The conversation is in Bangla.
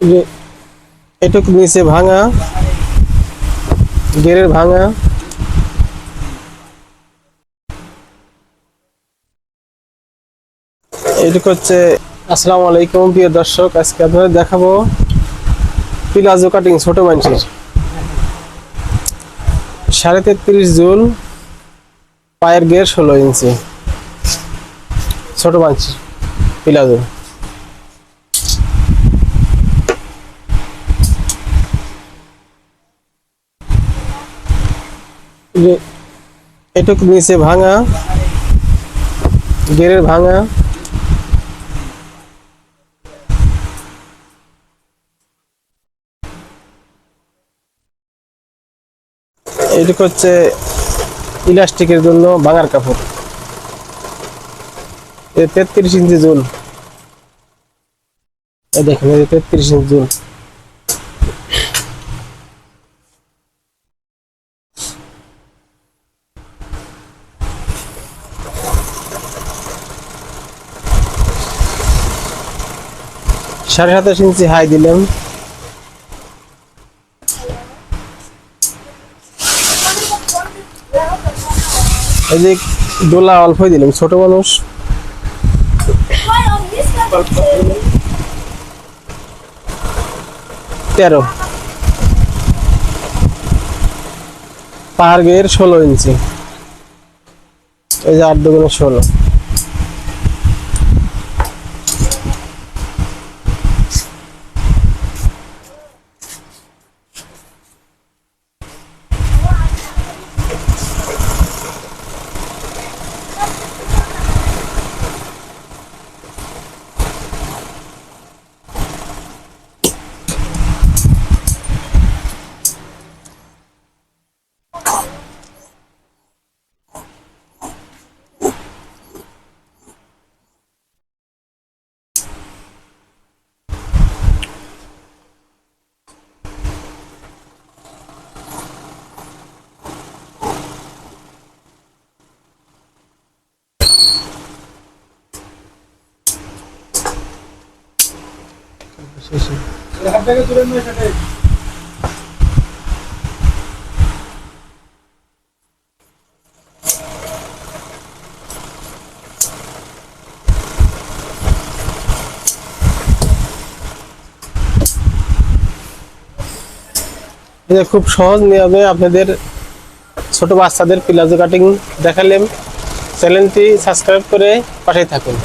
যে এটুকু নিচে ভাঙা, গেরের ভাঙা। এটুকু হচ্ছে, আসসালামু আলাইকুম, প্রিয় দর্শক, আজকে আপনাদের দেখাবো পিলাজো কাটিং ছোট মানুষের। সাড়ে তেত্রিশ জুন, পায়ের গের ষোলো ইঞ্চি। ছোট মানুষের পিলাজো। এটুকু নিচে ভাঙা, গেরের ভাঙা। এটুকু হচ্ছে ইলাস্টিকের জন্য ভাঙার কাপড়। তেত্রিশ ইঞ্চি জুল। দেখেন তেত্রিশ ইঞ্চি জুল। সাড়ে সাতাশ ইঞ্চি হাই দিলাম। এই যে ডোলা অল্পই দিলাম, ছোট মানুষ। তেরো। পাহাড় গের ষোলো ইঞ্চি। এই যে আট দুগুণে ষোলো। খুব সহজ নিয়মে আপনাদের ছোট বাচ্চাদের প্লাজো কাটিং দেখালাম। চ্যানেলটি সাবস্ক্রাইব করে পাঠিয়ে থাকুন।